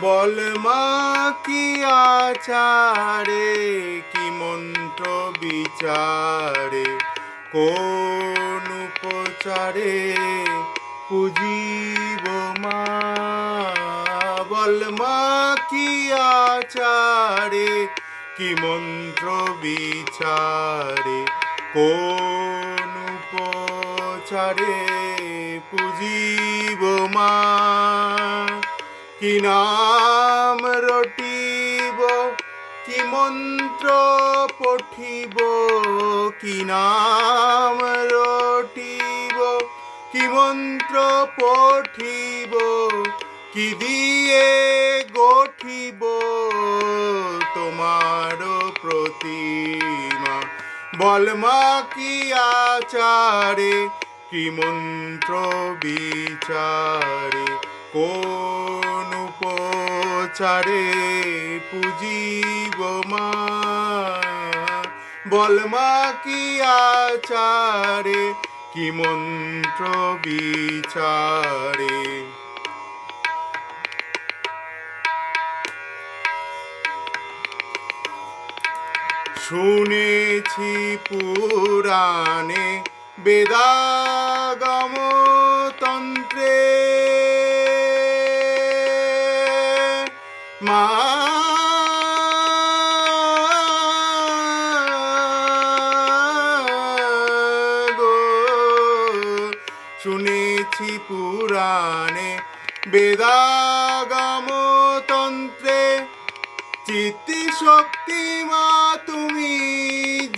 বল মা, কি আচারে, কি মন্ত্র বিচারে, কোন উপচারে পুজিব মা? বল মা, কি আচারে, কি মন্ত্র বিচারে, কোন উপচারে পুজিব মা? কি নাম রটিব? কি মন্ত্র পঠিব? কি নাম রটিব? কি মন্ত্র পঠিব? কি দিয়ে গঠিব তোমার প্রতিমা? বলমা কি আচারে? কি মন্ত্র বিচারে? কোন উপচারে পুজিব মা। বলমা কি আচারে কি মন্ত্র বিচারে? শুনেছি পুরাণে বেদাগম মা শুনেছি পুরাণে বেদাগম তন্ত্রে চিত্তি শক্তি মা, তুমি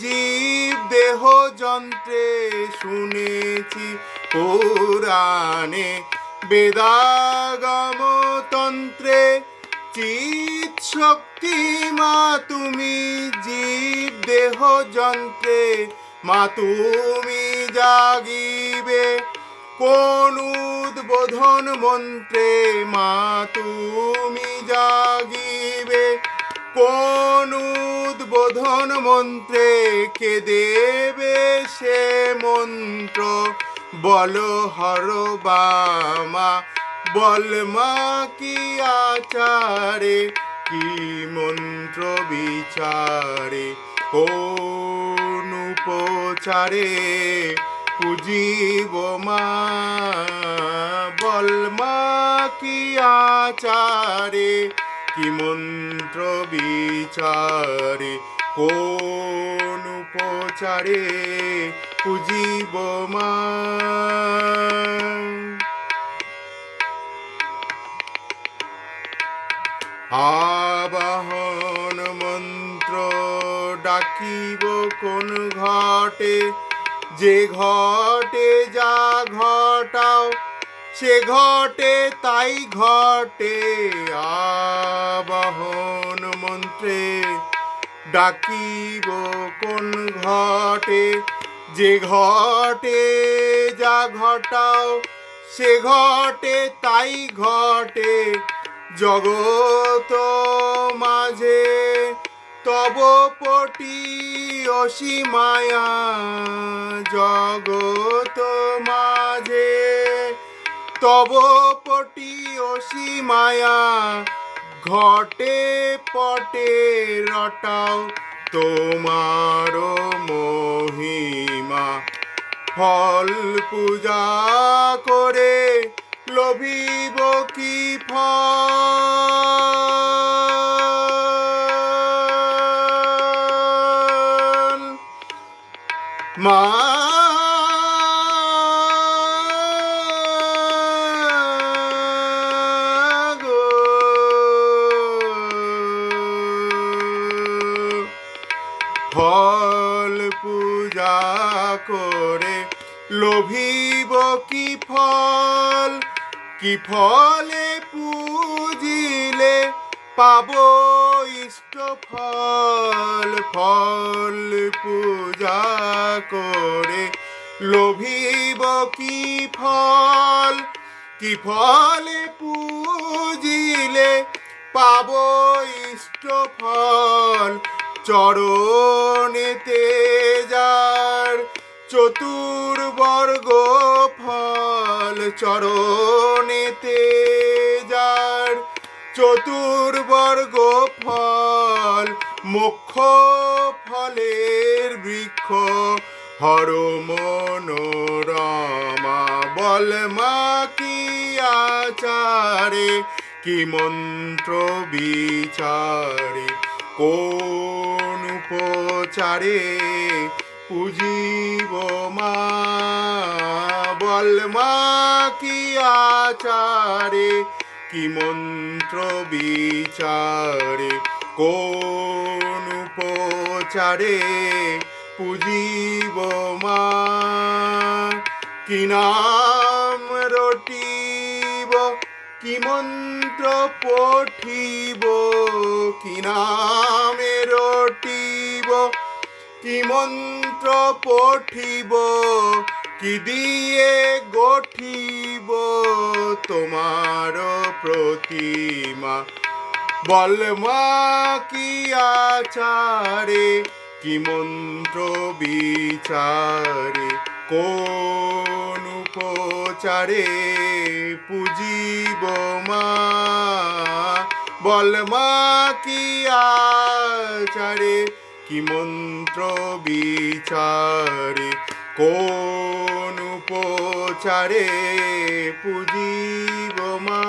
জীব দেহ যন্ত্রে শুনেছি পুরাণে বেদাগম তন্ত্রে চিত শক্তি মা, তুমি জীব দেহ যন্ত্রে। মা, তুমি জাগিবে কোন উদ্বোধন মন্ত্রে। মা, তুমি জাগিবে কোন উদ্বোধন মন্ত্রে। কে দেবে সে মন্ত্র? বল হর বামা বল মা কি আচারে, কি মন্ত্র বিচারে, কোন উপচারে পুজিব মা? বল মা কি আচারে, কি মন্ত্র বিচারে, কোন উপচারে পুজিব মা? আবাহন মন্ত্র ডাকিব কোন ঘটে? যে ঘটে যা ঘটাও, সে ঘটে তাই ঘটে। আবাহন মন্ত্রে ডাকিব কোন ঘটে? যে ঘটে যা ঘটাও, সে ঘটে তাই ঘটে। জগত মাঝে তব পটি অসীমায়া। জগত মাঝে তব পটি অসীমায়া। ঘটে পটে রটাও তোমার মহিমা। ফল পূজা করে লোভিব কি ফল? মা ফল পূজা করে লোভিব কি ফল? কি ফলে পুজিলে পাব ইষ্ট ফল ফল পূজা করে? লোভিব কি ফল? কি ফলে পুজিলে পাব ইষ্ট ফল? চরণেতে যার চতুর্বর্গ ফল চরণেতে যার চতুর্বর্গ ফল মুখ্য ফলের বৃক্ষ, হর মনোরমা বল মা কি আচারে, কি মন্ত্র বিচারে, কোন উপচারে পুজিব মা, বল মা, কি আচারে, কি মন্ত্র বিচারে, কোন উপচারে পুজিব মা? কি নাম রটিব, কি মন্ত্র পঠিব, কি নামে রটিব কি মন্ত্র পঠিব? কি দিয়ে গঠিব? তোমার প্রতিমা। বল মা, কি আচারে? কি মন্ত্র বিচারে? কোন উপচারে পুজিব মা? বল মা, কি আচারে? কি মন্ত্র বিচারে? কোন উপচারে পুজিব মা?